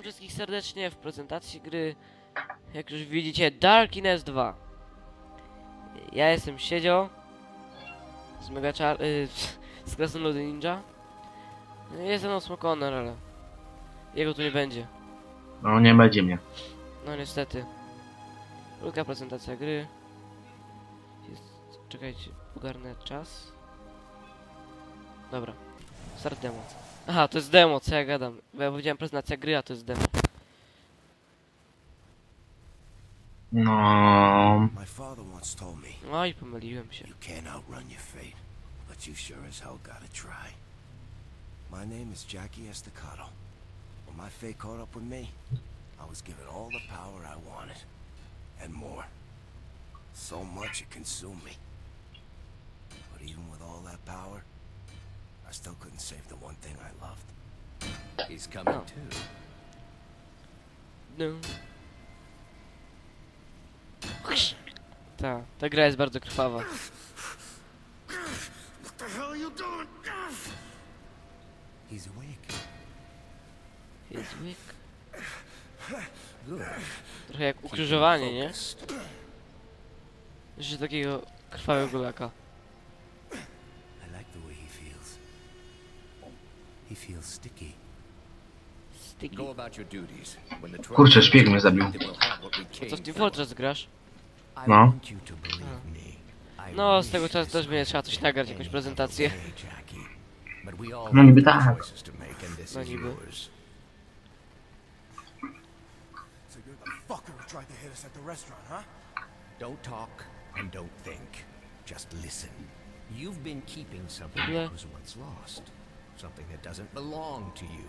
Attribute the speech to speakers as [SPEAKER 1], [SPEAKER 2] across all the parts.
[SPEAKER 1] Witam wszystkich serdecznie w prezentacji gry. Jak już widzicie, Darkness 2. Ja jestem Siedzio z Mega Char... Y, z Krasnoludy Ninja. Jest ze mną Smokoner, ale jego tu nie będzie.
[SPEAKER 2] No nie będzie mnie.
[SPEAKER 1] No niestety. Krótka prezentacja gry. Jest... Czekajcie, ogarnę czas. Dobra. Start demo. Aha, to jest demo, co ja gadam. Bo ja powiedziałem prezentacja gry, a to jest demo.
[SPEAKER 2] No.
[SPEAKER 3] My father once told me
[SPEAKER 1] No i pomyliłem się.
[SPEAKER 3] you can't outrun your fate, but you sure as hell gotta try. My name is Jackie Estacado. When my fate caught up with me, I was given all the power I wanted, and more. So much it consumed me. But even with all that power, I still couldn't save the one thing I loved. He's coming
[SPEAKER 1] Oh.
[SPEAKER 3] too.
[SPEAKER 1] No. Ta, ta gra jest bardzo krwawa.
[SPEAKER 3] What the hell are you doing? He's awake.
[SPEAKER 1] Jest łyk.
[SPEAKER 3] Good.
[SPEAKER 1] Trochę jak ukrzyżowanie, nie? Jeszcze takiego krwawego laka.
[SPEAKER 3] He feels sticky.
[SPEAKER 4] Go about your duties. When the
[SPEAKER 2] Kurczę, szpieg mnie zabił.
[SPEAKER 1] Co w Team
[SPEAKER 4] for.
[SPEAKER 1] Fortress grasz?
[SPEAKER 3] I
[SPEAKER 2] No.
[SPEAKER 3] want you to believe me. I
[SPEAKER 1] No, z
[SPEAKER 3] wish
[SPEAKER 1] tego czasu
[SPEAKER 3] this
[SPEAKER 1] też będzie trzeba coś nagrać, jakąś prezentację.
[SPEAKER 3] other way, Jackie. But we all
[SPEAKER 2] No niby
[SPEAKER 3] have
[SPEAKER 2] tak.
[SPEAKER 3] choices to make, and this
[SPEAKER 1] No
[SPEAKER 3] is
[SPEAKER 1] niby.
[SPEAKER 3] yours.
[SPEAKER 5] So you're the fucker who tried to hit us at the restaurant, huh?
[SPEAKER 3] Don't talk and don't think. Just listen. You've been keeping something
[SPEAKER 1] Yeah.
[SPEAKER 3] that was once lost. Something that doesn't belong to you.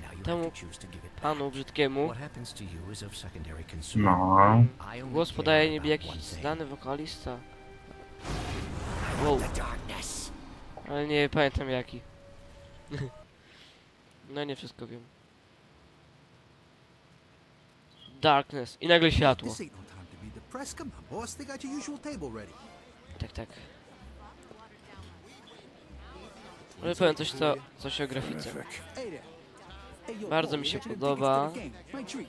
[SPEAKER 3] Now you
[SPEAKER 1] Temu
[SPEAKER 3] have to choose to give it back.
[SPEAKER 1] Panu brzydkiemu.
[SPEAKER 3] What happens to you is of secondary concern.
[SPEAKER 2] No.
[SPEAKER 3] I only
[SPEAKER 1] Głos
[SPEAKER 3] care
[SPEAKER 1] podaje niby
[SPEAKER 3] about
[SPEAKER 1] jakiś
[SPEAKER 3] one thing.
[SPEAKER 1] znany wokalista. Wow,
[SPEAKER 3] The darkness.
[SPEAKER 1] ale nie pamiętam jaki. No nie wszystko wiem. Darkness. I nagle światło.
[SPEAKER 5] This ain't no time to be depressed. Come on, boss. They got your usual table ready.
[SPEAKER 1] Tak, tak. Ale powiem coś, co, coś o grafice. Bardzo mi się podoba.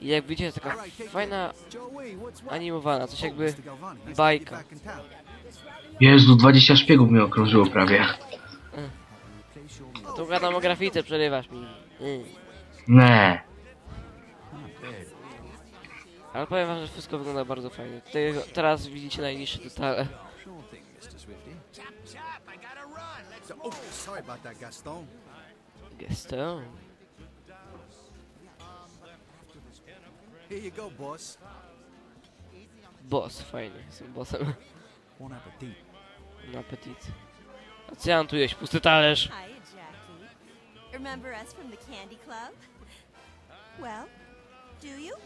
[SPEAKER 1] I jak widzicie, taka fajna, animowana, coś jakby bajka.
[SPEAKER 2] Jezu, 20 szpiegów mnie okrążyło prawie.
[SPEAKER 1] Tu gadam o grafice, przerywasz mi. Mm.
[SPEAKER 2] Nie.
[SPEAKER 1] Ale powiem wam, że wszystko wygląda bardzo fajnie. Tutaj, teraz widzicie najniższe detale.
[SPEAKER 5] So, oh, sorry about that, Gaston.
[SPEAKER 1] Gesto.
[SPEAKER 5] Here you go, boss.
[SPEAKER 1] Boss, fajnie, jestem bossem.
[SPEAKER 5] Bon appetit.
[SPEAKER 1] Na apetit. A co ja mam tu jeść? Pusty talerz.
[SPEAKER 6] Hi, Jackie. Remember us from the Candy Club? Well, do you?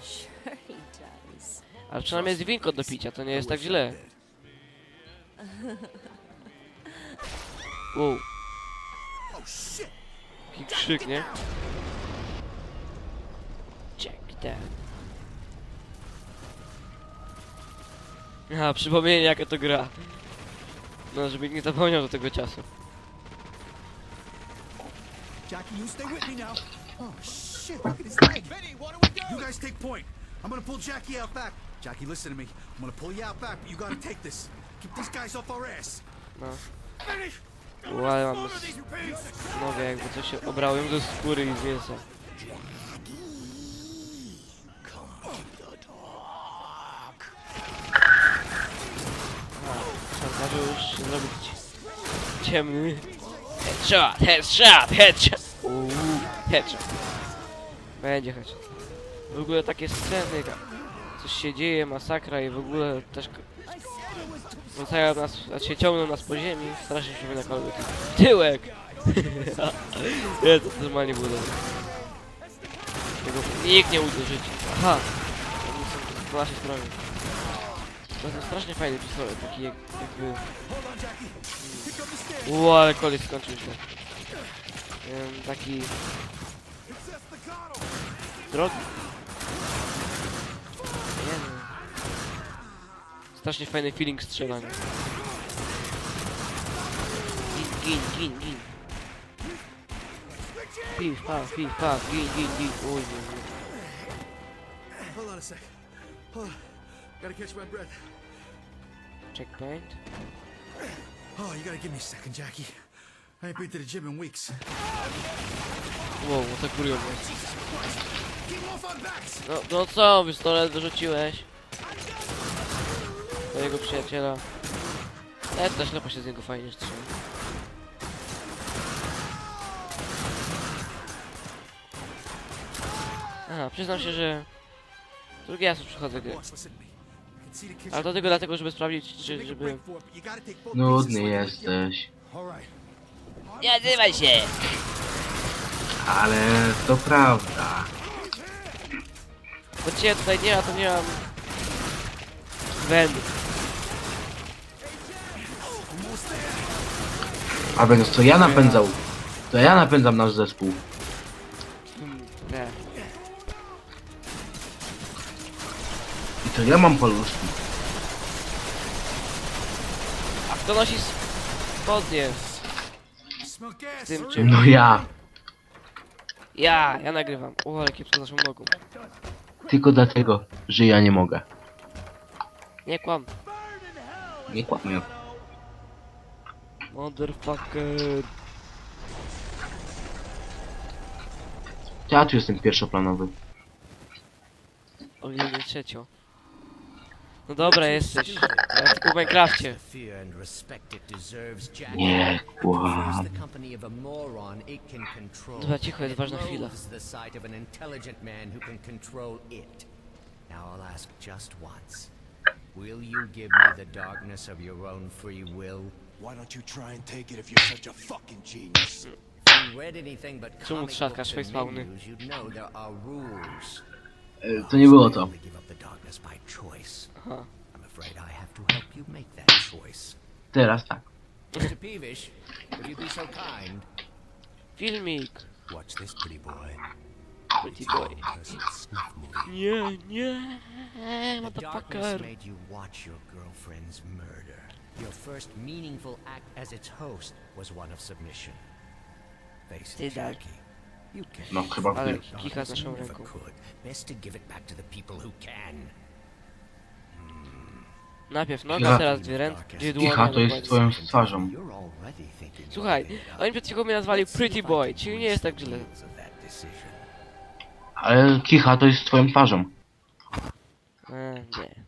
[SPEAKER 6] Sure he does.
[SPEAKER 1] Ale przynajmniej jest winko do picia, to nie jest tak źle. Wow,
[SPEAKER 5] Oh, shit.
[SPEAKER 1] jaki krzyk, nie? Jack that. Aha, przypomnienie jaka to gra. No, żeby nie zapomniał do tego czasu.
[SPEAKER 5] Jackie, you stay with me now. Oh, shit. Look at his leg. Benny, what do we do? You guys take point. I'm gonna pull Jackie out back. Jackie, listen to me. I'm gonna pull you out back, but you gotta take this. Keep these guys off our ass.
[SPEAKER 1] No. U, ale mam s- nogę jakby coś się obrało ją ze skóry i z mięsa. Już zrobić ciemny headshot, headshot, headshot. Uuu, headshot. Będzie headshot. W ogóle takie sceny, coś się dzieje, masakra i w ogóle też Wracają nas, znaczy ciągną nas po ziemi, strasznie się na kolby. Tyłek! Nie, to normalnie było dobre. Nikt nie uderzył żyć. Aha! Oni są po naszej stronie. To jest strasznie fajny pistolet, taki jak, jakby... Ło, ale koleś skończył się. Ym, taki... Drogi. Nie wiem. Strasznie fajny feeling strzelania. Gin, gin, gin, gin. Pif, paf, pif, paf, gin, gin, gin. Uj, nie, nie.
[SPEAKER 5] Hold on a sec. Hold on. Gotta catch my breath.
[SPEAKER 1] Checkpoint.
[SPEAKER 5] Oh, you gotta give me a second, Jackie. I ain't been to the gym in weeks.
[SPEAKER 1] Wow, no
[SPEAKER 5] on backs!
[SPEAKER 1] No, no co, pistolet wyrzuciłeś? Twojego przyjaciela. Ja też lepo się z niego fajnie strzela. Aha, przyznam się, że drugi raz przychodzę gry. Ale to tylko dlatego, żeby sprawdzić, czy żeby...
[SPEAKER 2] Nudny jesteś.
[SPEAKER 1] Nie odzywaj się!
[SPEAKER 2] Ale to prawda.
[SPEAKER 1] Bo cię tutaj nie ma, to nie mam... Wędy.
[SPEAKER 2] A więc to ja napędzał. To ja napędzam nasz zespół.
[SPEAKER 1] Nie.
[SPEAKER 2] I to ja mam paluszki.
[SPEAKER 1] A kto nosi spodnie?
[SPEAKER 5] Gas.
[SPEAKER 1] Tym czym?
[SPEAKER 2] No ja.
[SPEAKER 1] Ja, ja nagrywam. O, ale kiepsko naszą nogą.
[SPEAKER 2] Tylko dlatego, że ja nie mogę.
[SPEAKER 1] Nie kłam.
[SPEAKER 2] Nie kłamię.
[SPEAKER 1] Motherfucker.
[SPEAKER 2] Ja tu jestem pierwszoplanowy.
[SPEAKER 1] O, nie trzecio. No dobra, jesteś. Ja tylko w Minecrafcie.
[SPEAKER 3] Fear and respect it deserves, Jackie.
[SPEAKER 2] Nie
[SPEAKER 3] Choose
[SPEAKER 2] kłam.
[SPEAKER 3] the company of a moron it can control.
[SPEAKER 1] Dobra, cicho, jest
[SPEAKER 3] and it
[SPEAKER 1] ważna chwila.
[SPEAKER 3] loathes the sight of an intelligent man who can control it. Now I'll ask just once. Will you give me the darkness of your own free will?
[SPEAKER 7] Why don't you try and take it if you're such a fucking genius?
[SPEAKER 3] If you read anything but
[SPEAKER 1] Czemu
[SPEAKER 3] comic
[SPEAKER 1] trzaskasz
[SPEAKER 3] books and
[SPEAKER 1] facepalmy?
[SPEAKER 3] menus, you'd know there are rules.
[SPEAKER 2] E, To nie było to.
[SPEAKER 3] Only give up the darkness by choice.
[SPEAKER 1] Aha.
[SPEAKER 3] I'm afraid I have to help you make that choice.
[SPEAKER 2] Teraz tak.
[SPEAKER 3] Mr. Peevish, would you be so kind?
[SPEAKER 1] Filmik.
[SPEAKER 3] Watch this pretty boy.
[SPEAKER 1] Pretty boy. Nie, nie.
[SPEAKER 3] The darkness
[SPEAKER 1] Motherfucker.
[SPEAKER 3] made you watch your girlfriend's murder. Your first meaningful act as its host was one of submission. Face
[SPEAKER 1] Ty tak.
[SPEAKER 3] Jackie. You.
[SPEAKER 2] No chyba
[SPEAKER 1] Ale
[SPEAKER 2] ty.
[SPEAKER 1] kicha z naszą
[SPEAKER 3] Never
[SPEAKER 1] ręką.
[SPEAKER 3] could. Best to give it back to the people who can.
[SPEAKER 1] Najpierw noga,
[SPEAKER 2] Kicha.
[SPEAKER 1] teraz dwie ręce, dwie dłonie.
[SPEAKER 2] Kicha to jest twoją twarzą.
[SPEAKER 3] You're already thinking
[SPEAKER 1] Słuchaj, oni przed chwilą mnie nazwali Pretty Boy, czyli nie jest tak źle.
[SPEAKER 2] Ale kicha to jest twoją twarzą.
[SPEAKER 1] E, nie.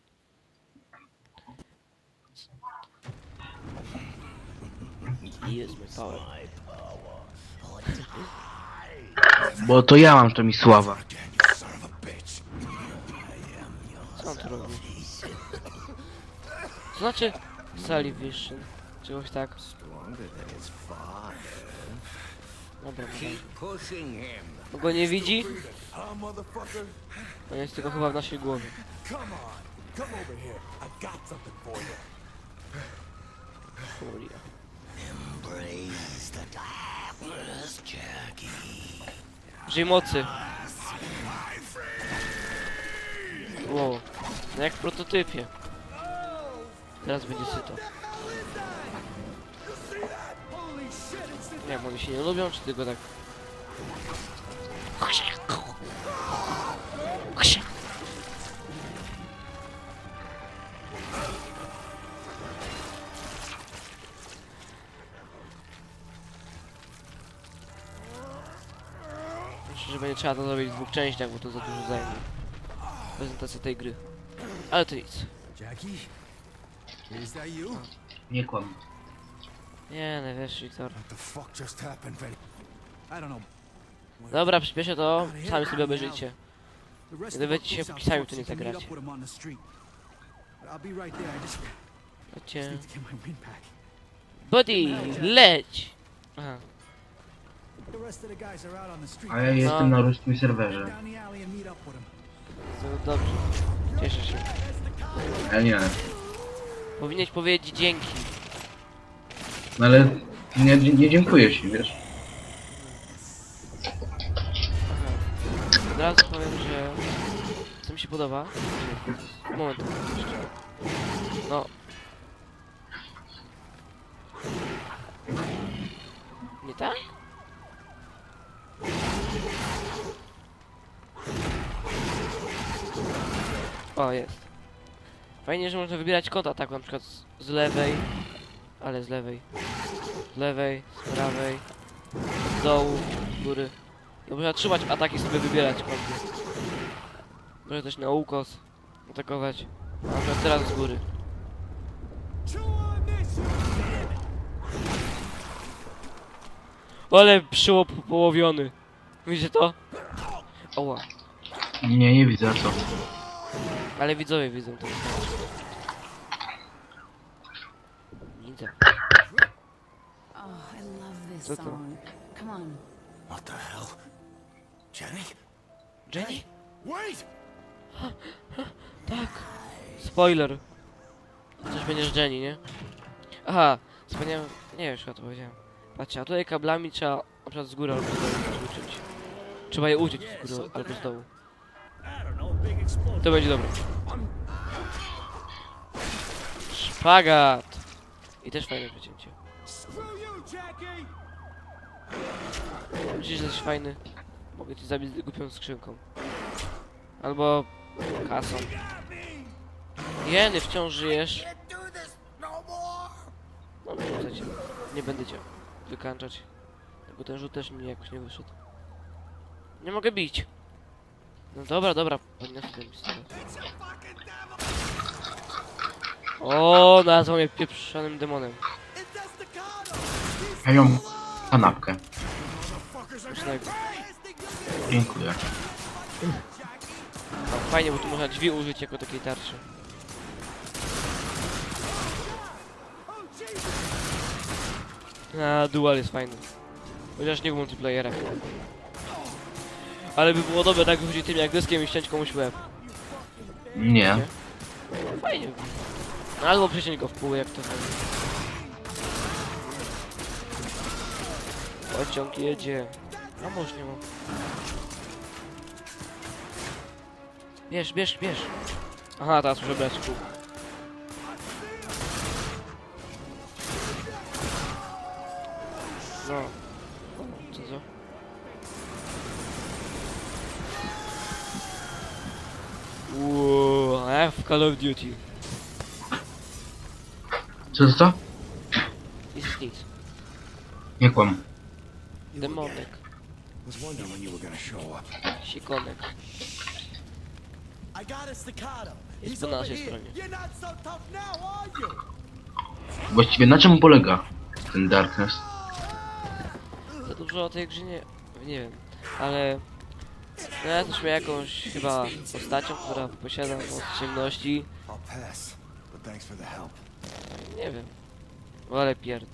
[SPEAKER 1] Jest my power.
[SPEAKER 2] Bo to ja mam to mi sława.
[SPEAKER 1] Co on tu robi? Znaczy Salivation. Czegoś tak. Dobra, dobra. Go nie widzi? On jest tylko chyba w naszej głowie.
[SPEAKER 7] Come over here. I've got something for you.
[SPEAKER 1] Użyj mocy. Wow. No jak w prototypie. Teraz będzie syto. Nie oni się nie lubią, czy tylko tak... trzeba to zrobić w dwóch częściach, bo to za dużo zajmie. Prezentacja tej gry. Ale to nic.
[SPEAKER 5] Jackie? Is that you?
[SPEAKER 2] Nie kłam.
[SPEAKER 1] Nie, no wiesz, Wiktor.
[SPEAKER 7] What the fuck just happened, Vinny?
[SPEAKER 5] I don't know.
[SPEAKER 1] Dobra, przyspieszę to, sami sobie obejrzyjcie.
[SPEAKER 5] Our
[SPEAKER 1] dowiecie się, sami tu nie zagracie. Chodźcie.
[SPEAKER 5] to.
[SPEAKER 1] Buddy, leć! Aha,
[SPEAKER 2] A ja jestem na ruskim serwerze.
[SPEAKER 1] To dobrze. Cieszę się.
[SPEAKER 2] Ale nie.
[SPEAKER 1] Powinieneś powiedzieć dzięki.
[SPEAKER 2] No ale nie, nie dziękuję ci, wiesz.
[SPEAKER 1] Od razu powiem, że... Co mi się podoba? Moment. jeszcze. No. Nie tak? O, jest. Fajnie, że można wybierać kąt ataku, na przykład z, z lewej, ale z lewej, z lewej, z prawej, z dołu, z góry. No można trzymać ataki sobie wybierać kąty. Można też na ukos atakować. A Na przykład teraz z góry. Ale przyłop połowiony. Widzicie to? Oła.
[SPEAKER 2] Nie, nie widzę co.
[SPEAKER 1] Ale widzowie widzą to. Widzę.
[SPEAKER 8] Oh, I love this
[SPEAKER 1] Co to?
[SPEAKER 8] song. Come on.
[SPEAKER 3] What the hell? Jenny?
[SPEAKER 1] Jenny?
[SPEAKER 3] Wait!
[SPEAKER 1] Tak. Spoiler. Coś będziesz Jenny, nie? Aha, wspomniałem, nie wiem, czy ja to powiedziałem. Patrzcie, a tutaj kablami trzeba na przykład z góry albo z dołu uczyć. Trzeba je uciec z góry albo z dołu. To będzie dobre. Szpagat! I też fajne przecięcie. Myślisz, że jesteś fajny? Mogę cię zabić głupią skrzynką. Albo kasą. Jeny, wciąż żyjesz. No, rzucę cię. Nie będę cię wykańczać. Bo ten rzut też mi jakoś nie wyszedł. Nie mogę bić. No dobra, dobra, podniosę pistolet. O, nazwał mnie pieprzonym demonem.
[SPEAKER 2] Ja ją kanapkę. Dziękuję.
[SPEAKER 1] O, fajnie, bo tu można drzwi użyć jako takiej tarczy. A, dual jest fajny. Chociaż nie w multiplayerach. Ale by było dobre tak wychodzić tym jak dyskiem i ściąć komuś łeb.
[SPEAKER 2] Nie.
[SPEAKER 1] Fajnie. No, albo przeciąć go w pół jak to fajnie. Pociąg jedzie. A może nie mam. Bierz, bierz, bierz. Aha, teraz muszę brać pół. No. Co co? Whoa, I have Call of Duty.
[SPEAKER 2] Co, co, co?
[SPEAKER 1] Nic, nic.
[SPEAKER 2] Nie kłam.
[SPEAKER 1] Demonek,
[SPEAKER 3] Was wondering when you were gonna show up.
[SPEAKER 1] sikonek.
[SPEAKER 7] I got.
[SPEAKER 1] Jest po naszej stronie.
[SPEAKER 2] Właściwie na czym polega ten Darkness?
[SPEAKER 1] Za dużo o tej grze nie, nie wiem, ale no też miałem jakąś chyba postacią, która posiada moc ciemności. Nie wiem. Ale pierd.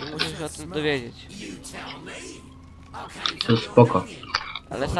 [SPEAKER 1] I muszę się o tym dowiedzieć.
[SPEAKER 2] To spoko.
[SPEAKER 1] Ale sam